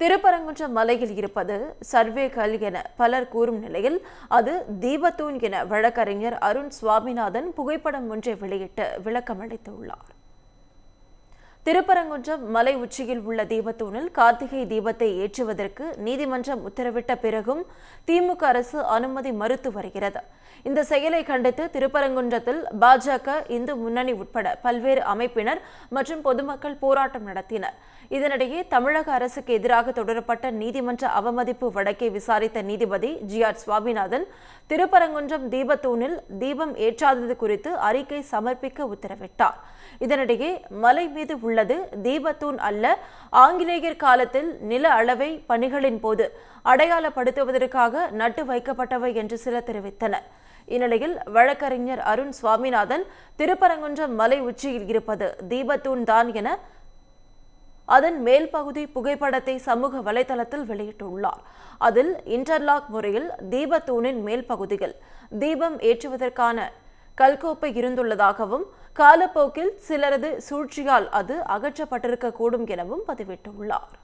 திருப்பரங்குன்றம் மலையில் இருப்பது சர்வேகல் என பலர் கூறும் நிலையில் அது தீபத்தூண் என வழக்கறிஞர் அருண் சுவாமிநாதன் புகைப்படம் ஒன்றை வெளியிட்டு விளக்கமளித்துள்ளார். திருப்பரங்குன்றம் மலை உச்சியில் உள்ள தீபத்தூணில் கார்த்திகை தீபத்தை ஏற்றுவதற்கு நீதிமன்றம் உத்தரவிட்ட பிறகும் திமுக அரசு அனுமதி மறுத்து வருகிறது. இந்த செயலை கண்டித்து திருப்பரங்குன்றத்தில் பாஜக இந்து முன்னணி உட்பட பல்வேறு அமைப்பினர் மற்றும் பொதுமக்கள் போராட்டம் நடத்தினர். இதனிடையே தமிழக அரசுக்கு எதிராக தொடரப்பட்ட நீதிமன்ற அவமதிப்பு வழக்கை விசாரித்த நீதிபதி ஜி ஆர் சுவாமிநாதன் திருப்பரங்குன்றம் தீபத்தூணில் தீபம் ஏற்றாதது குறித்து அறிக்கை சமர்ப்பிக்க உத்தரவிட்டார். இதனிடையே மலை மீது உள்ள உள்ளது. தீபத்தூண் அல்ல ஆங்கிலேயர் காலத்தில் நில அளவை பணிகளின் போது அடையாளப்படுத்துவதற்காக நட்டு வைக்கப்பட்டவை என்று சிலர் தெரிவித்தனர். இந்நிலையில் வழக்கறிஞர் அருண் சுவாமிநாதன் திருப்பரங்குன்றம் மலை உச்சியில் இருப்பது தீபத்தூண் தான் என அதன் மேல் பகுதி புகைப்படத்தை சமூக வலைதளத்தில் வெளியிட்டுள்ளார். அதில் இன்டர்லாக் முறையில் தீபத்தூணின் மேல் பகுதியில் தீபம் ஏற்றுவதற்கான கல்கோப்பை இருந்துள்ளதாகவும் காலப்போக்கில் சிலரது சூழ்ச்சியால் அது அகற்றப்பட்டிருக்கக்கூடும் எனவும் பதிவிட்டுள்ளார்.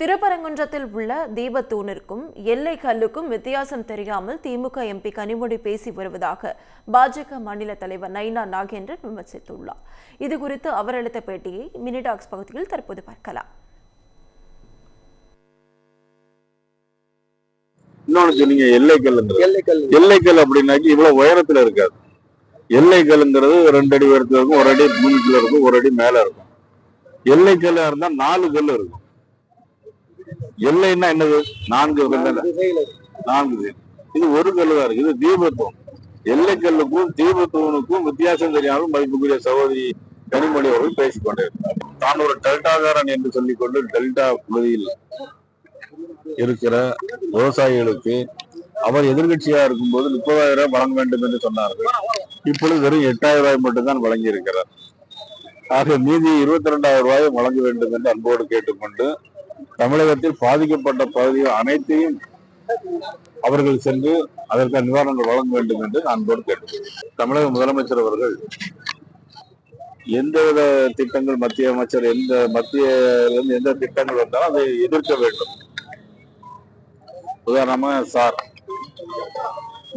திருப்பரங்குன்றத்தில் உள்ள தீபத்தூணிற்கும் எல்லை கல்லுக்கும் வித்தியாசம் தெரியாமல் திமுக எம்பி கனிமொழி பேசி வருவதாக பாஜக மாநில தலைவர் நைனா நாகேந்திரன் விமர்சித்துள்ளார். இதுகுறித்து அவர் அளித்த பேட்டியை மினிடாக்ஸ் பகுதியில் தற்போது பார்க்கலாம். இன்னொன்னு சொன்னீங்க எல்லைக்கல்லுங்கிறது எல்லைக்கல் எல்லைக்கல் அப்படின்னாக்கி இவ்வளவு உயரத்துல இருக்காது. எல்லைக்கல்லுங்கிறது ரெண்டு அடி உயரத்துல இருக்கும் ஒரு அடி பூமிக்குள்ள இருக்கும் ஒரு அடி மேல இருக்கும். எல்லைக்கல்லா இருந்தா நாலு கல் இருக்கும். எல்லைன்னா என்னது? நான்கு கல் நான்கு கல். இது ஒரு கல்லு தான் இருக்கு. இது தீபத்துவம். எல்லைக்கல்லுக்கும் தீபத்துவனுக்கும் வித்தியாசம் தெரியாமல் மதிப்புக்குரிய சகோதரி கனிமொழி அவர்கள் பேசிக் கொண்டிருக்கிறார் தான் ஒரு டெல்டாகாரன் என்று சொல்லிக்கொண்டு டெல்டா பகுதியில் இருக்கிற விவசாயிகளுக்கு அவர் எதிர்கட்சியா இருக்கும்போது முப்பதாயிரம் ரூபாய் வழங்க வேண்டும் என்று சொன்னார்கள். இப்பொழுது வெறும் எட்டாயிரம் ரூபாய் மட்டும்தான் வழங்கி இருக்கிறார் ஆக மீதி இருபத்தி ரெண்டாயிரம் ரூபாயை வழங்க வேண்டும் என்று அன்போடு கேட்டுக்கொண்டு தமிழகத்தில் பாதிக்கப்பட்ட பகுதிகள் அனைத்தையும் அவர்கள் சென்று அதற்கான நிவாரணங்கள் வழங்க வேண்டும் என்று அன்போடு கேட்டுக்கொள்கிறேன். தமிழக முதலமைச்சர் அவர்கள் எந்தவித திட்டங்கள் மத்திய அமைச்சர் எந்த மத்திய எந்த திட்டங்கள் வந்தாலும் அதை எதிர்க்க வேண்டும். உதாரணமாக சார்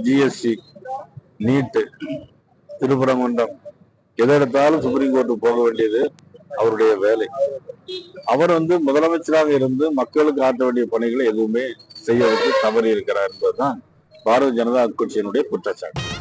ஜிஎஸ்டி நீட்டு திருப்பரங்குன்றம். எதை எடுத்தாலும் சுப்ரீம் கோர்ட்டுக்கு போக வேண்டியது அவருடைய வேலை. அவர் வந்து முதலமைச்சராக இருந்து மக்களுக்கு ஆற்ற வேண்டிய பணிகளை எதுவுமே செய்யறதுக்கு தவறி இருக்கிறார் என்பதுதான் பாரதிய ஜனதா கட்சியினுடைய குற்றச்சாட்டு.